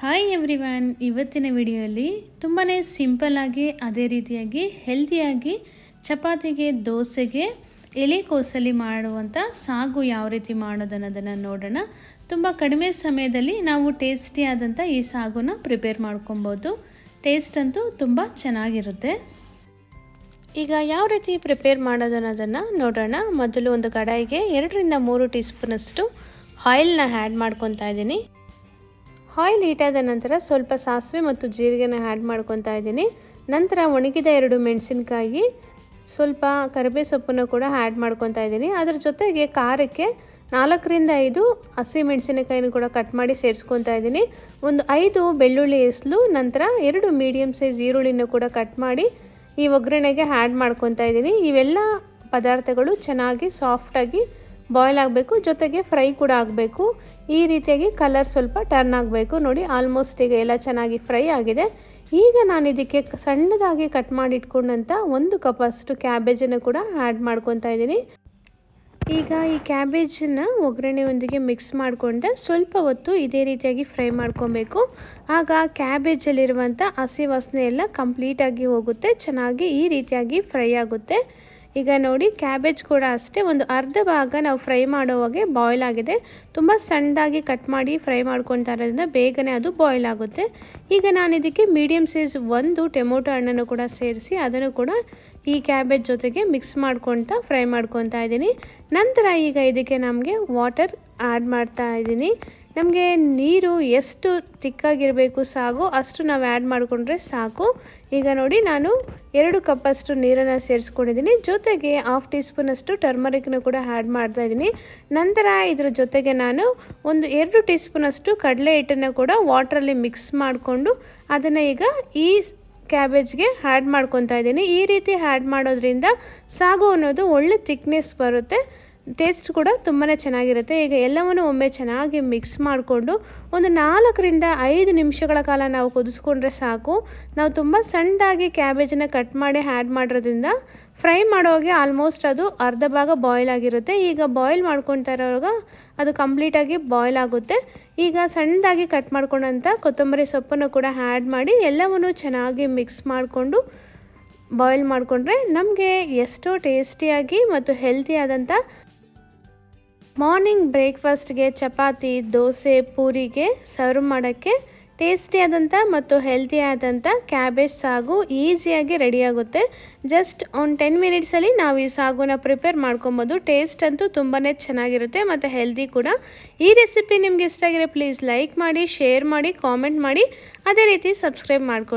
Hi ಎವ್ರಿವ್ಯಾನ್ ಇವತ್ತಿನ ವಿಡಿಯೋಲಿ ತುಂಬಾ ಸಿಂಪಲ್ಲಾಗಿ ಅದೇ ರೀತಿಯಾಗಿ ಹೆಲ್ತಿಯಾಗಿ ಚಪಾತಿಗೆ, ದೋಸೆಗೆ ಎಲೆಕೋಸಲ್ಲಿ ಮಾಡುವಂಥ ಸಾಗು ಯಾವ ರೀತಿ ಮಾಡೋದನ್ನೋದನ್ನು ನೋಡೋಣ. ತುಂಬ ಕಡಿಮೆ ಸಮಯದಲ್ಲಿ ನಾವು ಟೇಸ್ಟಿಯಾದಂಥ ಈ ಸಾಗುನ ಪ್ರಿಪೇರ್ ಮಾಡ್ಕೊಬೋದು. ಟೇಸ್ಟ್ ಅಂತೂ ತುಂಬ ಚೆನ್ನಾಗಿರುತ್ತೆ. ಈಗ ಯಾವ ರೀತಿ ಪ್ರಿಪೇರ್ ಮಾಡೋದನ್ನೋದನ್ನು ನೋಡೋಣ. ಮೊದಲು ಒಂದು ಕಡಾಯಿಗೆ ಎರಡರಿಂದ ಮೂರು ಟೀ ಸ್ಪೂನಷ್ಟು ಆಯಿಲ್ನ ಆ್ಯಡ್ ಮಾಡ್ಕೊತಾ ಇದ್ದೀನಿ. ಆಯಿಲ್ ಹೀಟಾದ ನಂತರ ಸ್ವಲ್ಪ ಸಾಸಿವೆ ಮತ್ತು ಜೀರಿಗೆನ ಆ್ಯಡ್ ಮಾಡ್ಕೊತಾ ಇದ್ದೀನಿ. ನಂತರ ಒಣಗಿದ ಎರಡು ಮೆಣಸಿನಕಾಯಿ, ಸ್ವಲ್ಪ ಕರಿಬೇ ಸೊಪ್ಪನ್ನು ಕೂಡ ಆ್ಯಡ್ ಮಾಡ್ಕೊತಾ ಇದ್ದೀನಿ. ಅದ್ರ ಜೊತೆಗೆ ಖಾರಕ್ಕೆ ನಾಲ್ಕರಿಂದ ಐದು ಹಸಿ ಮೆಣಸಿನಕಾಯಿನೂ ಕೂಡ ಕಟ್ ಮಾಡಿ ಸೇರಿಸ್ಕೊತಾ ಇದ್ದೀನಿ. ಒಂದು ಐದು ಬೆಳ್ಳುಳ್ಳಿ ಎಸ್ಲು ನಂತರ ಎರಡು ಮೀಡಿಯಮ್ ಸೈಜ್ ಈರುಳ್ಳಿನ ಕೂಡ ಕಟ್ ಮಾಡಿ ಈ ಒಗ್ಗರಣೆಗೆ ಆ್ಯಡ್ ಮಾಡ್ಕೊತಾ ಇದ್ದೀನಿ. ಇವೆಲ್ಲ ಪದಾರ್ಥಗಳು ಚೆನ್ನಾಗಿ ಸಾಫ್ಟಾಗಿ ಬಾಯ್ಲ್ ಆಗಬೇಕು, ಜೊತೆಗೆ ಫ್ರೈ ಕೂಡ ಆಗಬೇಕು. ಈ ರೀತಿಯಾಗಿ ಕಲರ್ ಸ್ವಲ್ಪ ಟರ್ನ್ ಆಗಬೇಕು. ನೋಡಿ, ಆಲ್ಮೋಸ್ಟ್ ಈಗ ಎಲ್ಲ ಚೆನ್ನಾಗಿ ಫ್ರೈ ಆಗಿದೆ. ಈಗ ನಾನು ಇದಕ್ಕೆ ಸಣ್ಣದಾಗಿ ಕಟ್ ಮಾಡಿಟ್ಕೊಂಡಂಥ ಒಂದು ಕಪ್ಪಷ್ಟು ಕ್ಯಾಬೇಜನ್ನು ಕೂಡ ಆ್ಯಡ್ ಮಾಡ್ಕೊತಾ ಇದ್ದೀನಿ. ಈಗ ಈ ಕ್ಯಾಬೇಜನ್ನು ಒಗ್ಗರಣೆಯೊಂದಿಗೆ ಮಿಕ್ಸ್ ಮಾಡಿಕೊಂಡೆ. ಸ್ವಲ್ಪ ಹೊತ್ತು ಇದೇ ರೀತಿಯಾಗಿ ಫ್ರೈ ಮಾಡ್ಕೊಬೇಕು. ಆಗ ಕ್ಯಾಬೇಜಲ್ಲಿರುವಂಥ ಹಸಿ ವಾಸನೆ ಎಲ್ಲ ಕಂಪ್ಲೀಟಾಗಿ ಹೋಗುತ್ತೆ. ಚೆನ್ನಾಗಿ ಈ ರೀತಿಯಾಗಿ ಫ್ರೈ ಆಗುತ್ತೆ. ಈಗ ನೋಡಿ ಕ್ಯಾಬೇಜ್ ಕೂಡ ಅಷ್ಟೇ, ಒಂದು ಅರ್ಧ ಭಾಗ ನಾವು ಫ್ರೈ ಮಾಡೋವಾಗೆ ಬಾಯ್ಲ್ ಆಗಿದೆ. ತುಂಬ ಸಣ್ಣದಾಗಿ ಕಟ್ ಮಾಡಿ ಫ್ರೈ ಮಾಡ್ಕೊತಾ ಇರೋದ್ರಿಂದ ಬೇಗನೆ ಅದು ಬಾಯ್ಲ್ ಆಗುತ್ತೆ. ಈಗ ನಾನು ಇದಕ್ಕೆ ಮೀಡಿಯಮ್ ಸೈಜ್ ಒಂದು ಟೊಮೊಟೊ ಹಣ್ಣನ್ನು ಕೂಡ ಸೇರಿಸಿ, ಅದನ್ನು ಕೂಡ ಈ ಕ್ಯಾಬೇಜ್ ಜೊತೆಗೆ ಮಿಕ್ಸ್ ಮಾಡ್ಕೊತಾ ಫ್ರೈ ಮಾಡ್ಕೊತಾ ಇದ್ದೀನಿ. ನಂತರ ಈಗ ಇದಕ್ಕೆ ನಮಗೆ ವಾಟರ್ ಆ್ಯಡ್ ಮಾಡ್ತಾ ಇದ್ದೀನಿ. ನಮಗೆ ನೀರು ಎಷ್ಟು ತಿಕ್ಕಾಗಿರಬೇಕು ಸಾಗು, ಅಷ್ಟು ನಾವು ಆ್ಯಡ್ ಮಾಡಿಕೊಂಡ್ರೆ ಸಾಕು. ಈಗ ನೋಡಿ ನಾನು ಎರಡು ಕಪ್ಪಷ್ಟು ನೀರನ್ನು ಸೇರಿಸ್ಕೊಂಡಿದ್ದೀನಿ. ಜೊತೆಗೆ ಹಾಫ್ ಟೀ ಸ್ಪೂನಷ್ಟು ಟರ್ಮರಿಕ್ನ ಕೂಡ ಆ್ಯಡ್ ಮಾಡ್ತಾ ಇದ್ದೀನಿ. ನಂತರ ಇದರ ಜೊತೆಗೆ ನಾನು ಒಂದು ಎರಡು ಟೀ ಸ್ಪೂನಷ್ಟು ಕಡಲೆ ಹಿಟ್ಟನ್ನು ಕೂಡ ವಾಟ್ರಲ್ಲಿ ಮಿಕ್ಸ್ ಮಾಡಿಕೊಂಡು ಅದನ್ನು ಈಗ ಈ ಕ್ಯಾಬೇಜ್ಗೆ ಆ್ಯಡ್ ಮಾಡ್ಕೊತಾ ಇದ್ದೀನಿ. ಈ ರೀತಿ ಆ್ಯಡ್ ಮಾಡೋದ್ರಿಂದ ಸಾಗು ಅನ್ನೋದು ಒಳ್ಳೆ ತಿಕ್ನೆಸ್ ಬರುತ್ತೆ. ಟೇಸ್ಟ್ ಕೂಡ ತುಂಬಾ ಚೆನ್ನಾಗಿರುತ್ತೆ. ಈಗ ಎಲ್ಲವನ್ನು ಒಮ್ಮೆ ಚೆನ್ನಾಗಿ ಮಿಕ್ಸ್ ಮಾಡಿಕೊಂಡು ಒಂದು ನಾಲ್ಕರಿಂದ ಐದು ನಿಮಿಷಗಳ ಕಾಲ ನಾವು ಕುದಿಸ್ಕೊಂಡ್ರೆ ಸಾಕು. ನಾವು ತುಂಬ ಸಣ್ಣದಾಗಿ ಕ್ಯಾಬೇಜನ್ನು ಕಟ್ ಮಾಡಿ ಆ್ಯಡ್ ಮಾಡಿರೋದ್ರಿಂದ ಫ್ರೈ ಮಾಡೋವಾಗೆ ಆಲ್ಮೋಸ್ಟ್ ಅದು ಅರ್ಧ ಭಾಗ ಬಾಯ್ಲ್ ಆಗಿರುತ್ತೆ. ಈಗ ಬಾಯ್ಲ್ ಮಾಡ್ಕೊತಾ ಇರೋವಾಗ ಅದು ಕಂಪ್ಲೀಟಾಗಿ ಬಾಯ್ಲ್ ಆಗುತ್ತೆ. ಈಗ ಸಣ್ಣದಾಗಿ ಕಟ್ ಮಾಡ್ಕೊಂಡಂಥ ಕೊತ್ತಂಬರಿ ಸೊಪ್ಪನ್ನು ಕೂಡ ಆ್ಯಡ್ ಮಾಡಿ ಎಲ್ಲವನ್ನು ಚೆನ್ನಾಗಿ ಮಿಕ್ಸ್ ಮಾಡಿಕೊಂಡು ಬಾಯ್ಲ್ ಮಾಡಿಕೊಂಡ್ರೆ ನಮಗೆ ಎಷ್ಟೋ ಟೇಸ್ಟಿಯಾಗಿ ಮತ್ತು ಹೆಲ್ತಿಯಾದಂಥ ಮಾರ್ನಿಂಗ್ ಬ್ರೇಕ್ಫಾಸ್ಟ್ಗೆ ಚಪಾತಿ, ದೋಸೆ, ಪೂರಿಗೆ, ಸರ್ವ್ ಮಾಡೋಕ್ಕೆ ಟೇಸ್ಟಿಯಾದಂಥ ಮತ್ತು ಹೆಲ್ತಿಯಾದಂಥ ಕ್ಯಾಬೇಜ್ ಸಾಗು ಈಸಿಯಾಗಿ ರೆಡಿಯಾಗುತ್ತೆ ಜಸ್ಟ್ ಒಂದು ಟೆನ್ ಮಿನಿಟ್ಸಲ್ಲಿ ನಾವು ಈ ಸಾಗುನ ಪ್ರಿಪೇರ್ ಮಾಡ್ಕೊಬೋದು. ಟೇಸ್ಟ್ ಅಂತೂ ತುಂಬಾ ಚೆನ್ನಾಗಿರುತ್ತೆ ಮತ್ತು ಹೆಲ್ದಿ ಕೂಡ. ಈ ರೆಸಿಪಿ ನಿಮ್ಗೆ ಇಷ್ಟ ಆಗಿರೋ ಪ್ಲೀಸ್ ಲೈಕ್ ಮಾಡಿ ಶೇರ್ ಮಾಡಿ ಕಾಮೆಂಟ್ ಮಾಡಿ. ಅದೇ ರೀತಿ ಸಬ್ಸ್ಕ್ರೈಬ್ ಮಾಡ್ಕೊಳ್ಳಿ